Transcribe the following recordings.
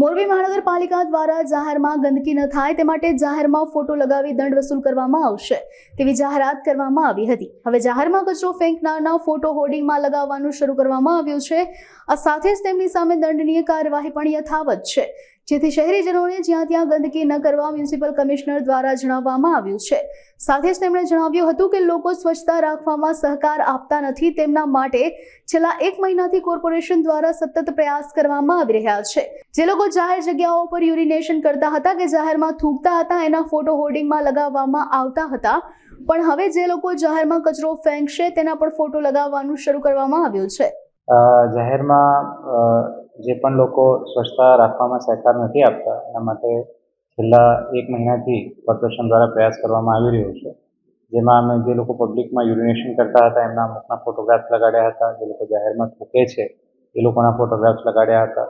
મોરબી મહાનગરપાલિકા દ્વારા જાહેરમાં ગંદકી ન થાય તે માટે જાહેરમાં ફોટો લગાવી દંડ વસૂલ કરવામાં આવશે તેવી જાહેરાત કરવામાં આવી હતી. હવે જાહેરમાં કચરો ફેંકનારના ફોટો હોર્ડિંગમાં લગાવવાનું શરૂ કરવામાં આવ્યું છે. આ સાથે જ તેમની સામે દંડનીય કાર્યવાહી પણ યથાવત છે. જેથી શહેરીજનોને જ્યાં ત્યાં ગંદકી ન કરવા મ્યુનિસિપલ કમિશનર દ્વારા જણાવવામાં આવ્યું છે. સાથે જ તેમણે જણાવ્યું હતું કે લોકો સ્વચ્છતા રાખવામાં સહકાર આપતા નથી તેમના માટે છેલ્લા એક મહિનાથી કોર્પોરેશન દ્વારા સતત પ્રયાસ કરવામાં આવી રહ્યા છે. જે લોકો જાહેર જગ્યાઓ પર યુરિનેશન કરતા હતા કે જાહેરમાં થૂકતા હતા એના ફોટો હોર્ડિંગમાં લગાવવામાં આવતા હતા. પણ હવે જે લોકો જાહેરમાં કચરો ફેંકશે તેના પણ ફોટો લગાવવાનું શરૂ કરવામાં આવ્યું છે. જાહેરમાં જે પણ લોકો સ્વચ્છતા રાખવામાં સહકાર નથી આપતા, એના માટે છેલ્લા એક મહિનાથી કોર્પોરેશન દ્વારા પ્રયાસ કરવામાં આવી રહ્યો છે. જેમાં અમે જે લોકો પબ્લિકમાં યુરિનેશન કરતા હતા, એમના અમુકના ફોટોગ્રાફ્સ લગાડ્યા હતા, જે લોકો જાહેરમાં થૂકે છે, એ લોકોના ફોટોગ્રાફ્સ લગાડ્યા હતા.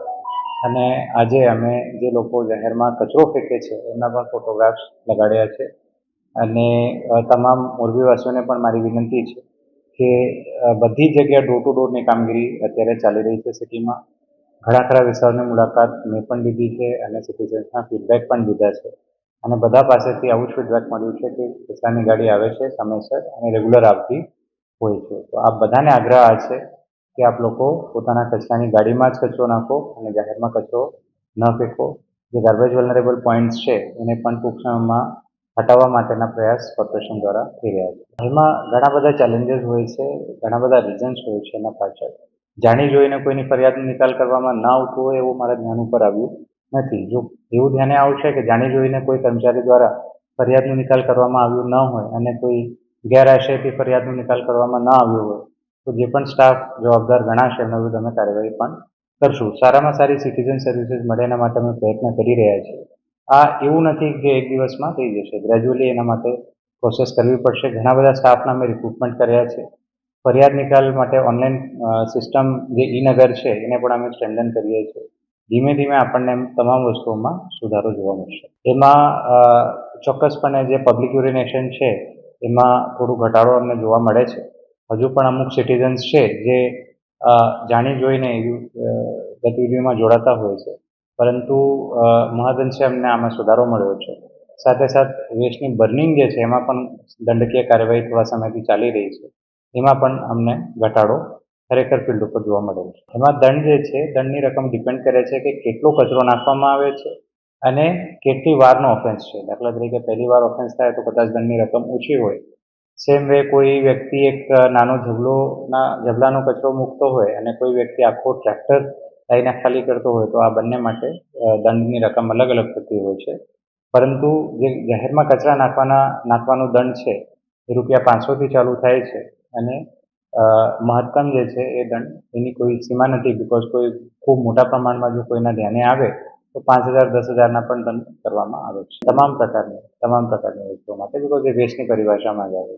અને આજે અમે જે લોકો જાહેરમાં કચરો ફેંકે છે, એમના પણ ફોટોગ્રાફ્સ લગાડ્યા છે. અને તમામ મોરબીવાસીઓને પણ મારી વિનંતી છે કે બધી જગ્યાએ ડોર ટુ ડોરની કામગીરી અત્યારે ચાલી રહી છે સિટીમાં. ઘણા ખરા વિસ્તારોની મુલાકાત મેં પણ લીધી છે અને સિટીઝન્સના ફીડબેક પણ લીધા છે. અને બધા પાસેથી આવું જ ફીડબેક મળ્યું છે કે કચરાની ગાડી આવે છે સમયસર અને રેગ્યુલર આવતી હોય છે. તો આ બધાને આગ્રહ આ છે કે આપ લોકો પોતાના કચરાની ગાડીમાં જ કચરો નાખો અને જાહેરમાં કચરો ન ફેંકો. જે ગાર્બેજ વલનરેબલ પોઈન્ટ્સ છે એને પણ ટૂંક સમયમાં હટાવવા માટેના પ્રયાસ કોર્પોરેશન દ્વારા થઈ રહ્યા છે. હાલમાં ઘણા બધા ચેલેન્જીસ હોય છે, ઘણા બધા રીઝન્સ હોય છે એના પાછળ. જાણી જોઈને કોઈની ફરિયાદનો નિકાલ કરવામાં ના આવતું હોય એવું મારા ધ્યાન ઉપર આવ્યું નથી. જો એવું ધ્યાને આવશે કે જાણી જોઈને કોઈ કર્મચારી દ્વારા ફરિયાદનો નિકાલ કરવામાં આવ્યો ન હોય અને કોઈ ગેરઆશયથી ફરિયાદનો નિકાલ કરવામાં ન આવ્યો હોય, તો જે પણ સ્ટાફ જવાબદાર ગણાશે એમના વિરુદ્ધ અમે કાર્યવાહી પણ કરશું. સારામાં સારી સિટીઝન સર્વિસીસ મળે એના માટે અમે પ્રયત્ન કરી રહ્યા છીએ. આ એવું નથી કે એક દિવસમાં થઈ જશે. ગ્રેજ્યુઅલી એના માટે પ્રોસેસ કરવી પડશે. ઘણા બધા સ્ટાફના અમે રિક્રુટમેન્ટ કર્યા છે. ફરિયાદ નિકાલ માટે ઓનલાઈન સિસ્ટમ જે ઈ નગર છે, એને પણ અમે સ્ટ્રેન્ડન કરીએ છીએ. ધીમે ધીમે આપણને તમામ વસ્તુઓમાં સુધારો જોવા મળશે. એમાં ચોક્કસપણે જે પબ્લિક યુરિનેશન છે, એમાં થોડું ઘટાડો અમને જોવા મળે છે. હજુ પણ અમુક સિટીઝન્સ છે, જે જાણી જોઈને એવી ગતિવિધિઓમાં જોડાતા હોય છે. પરંતુ મહદઅંશે અમને આમાં સુધારો મળ્યો છે. સાથે સાથે વેસ્ટની બર્નિંગ જે છે, એમાં પણ દંડકીય કાર્યવાહી થોડા સમયથી ચાલી રહી છે. એમાં પણ અમને ઘટાડો ખરેખર ફિલ્ડ ઉપર જોવા મળેલો છે. એમાં દંડ જે છે, દંડની રકમ ડિપેન્ડ કરે છે કે કેટલો કચરો નાખવામાં આવે છે અને કેટલી વારનો ઓફેન્સ છે. દાખલા તરીકે પહેલી વાર ઓફેન્સ થાય તો કદાચ દંડની રકમ ઓછી હોય. સેમ વે કોઈ વ્યક્તિ એક નાનો ઝબલોના ઝબલાનો કચરો મૂકતો હોય અને કોઈ વ્યક્તિ આખો ટ્રેક્ટર લઈને ખાલી કરતો હોય તો આ બંને માટે દંડની રકમ અલગ અલગ થતી હોય છે. પરંતુ જે જાહેરમાં કચરા નાખવાના, નાખવાનો દંડ છે, એ રૂપિયા પાંચસોથી ચાલુ થાય છે. અને મહત્તમ જે છે એ દંડ એની કોઈ સીમા નથી બિકોઝ કોઈ ખૂબ મોટા પ્રમાણમાં જો કોઈના ધ્યાને આવે, તો પાંચ હજાર, દસ હજારના પણ દંડ કરવામાં આવે છે. તમામ પ્રકારની તમામ પ્રકારની વસ્તુઓ માટે બિકોઝ એ વેસ્ટની પરિભાષામાં જ આવે